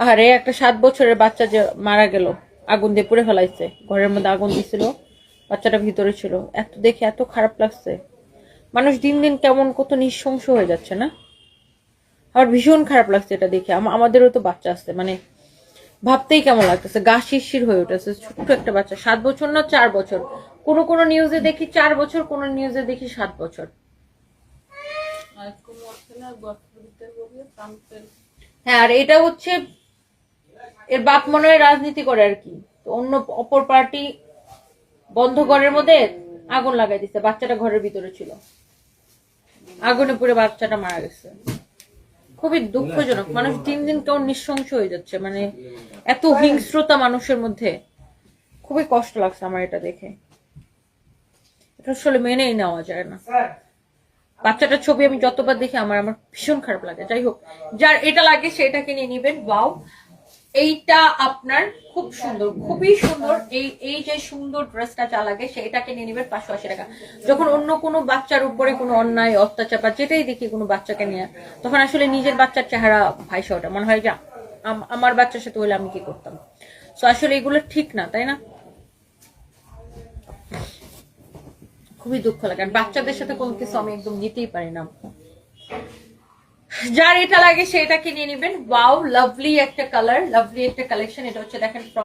আরে একটা সাত বছরের বাচ্চা যে মারা গেল আগুন দিয়ে পুড়ে ফেলাইছে। ঘরের মধ্যে আগুন দিছিল বাচ্চাটা ভিতরে ছিল। এত দেখে এত খারাপ লাগছে। মানুষ দিন দিন কেমন কত নিঃশংস হয়ে যাচ্ছে না? আমার ভীষণ খারাপ লাগছে এটা দেখে। আমাদেরও তো বাচ্চা আছে মানে ভাবতেই কেমন লাগতেছে। গা শিরশির হয়ে উঠেছে। ছোট্ট একটা বাচ্চা সাত বছর না চার বছর? কোনো কোনো নিউজে দেখি চার বছর কোনো নিউজে দেখি সাত বছর। হ্যাঁ আর এটা হচ্ছে এর বাপ মনে হয় রাজনীতি করে আর কি। তো অন্য অপর পার্টি বন্ধ ঘরের মধ্যে আগুন লাগাই দিছে বাচ্চাটা ঘরের ভিতরে ছিল। আগুনে পুড়ে বাচ্চাটা মারা গেছে। খুবই দুঃখজনক। মানুষ দিন দিন কেমন নিঃশংস হয়ে যাচ্ছে মানে এত হিংস্রতা মানুষের মধ্যে। খুবই কষ্ট লাগছে আমার এটা দেখে। এটা আসলে মেনেই নেওয়া যায় না। বাচ্চাটার ছবি আমি যতবার দেখি আমার আমার ভীষণ খারাপ লাগে। যাই হোক যার এটা লাগে সেটাকে নিয়ে নিবেন। ওয়াও। এইটা আপনার খুব সুন্দর, খুবই সুন্দর। এই এই যে সুন্দর ড্রেসটা লাগে, সেটাকে নিয়ে নিবেন পাঁচশো আশি টাকা। যখন অন্য কোনো বাচ্চার উপরে কোনো অন্যায়, অত্যাচার বা যেটাই দেখি কোনো বাচ্চাকে নিয়ে, তখন আসলে নিজের বাচ্চার চেহারা ভাইসা ওটা মনে হয় যা আমার বাচ্চার সাথে হলে আমি কি করতাম? তো আসলে এগুলো ঠিক না, তাই না? খুবই দুঃখ লাগে। আর বাচ্চাদের সাথে কোনো কিছু আমি একদম নিতেই পারি না। যার এটা লাগে সেটা কিনে নেবেন। ওয়াও লাভলি একটা কালার লাভলি একটা কালেকশন এটা হচ্ছে দেখেন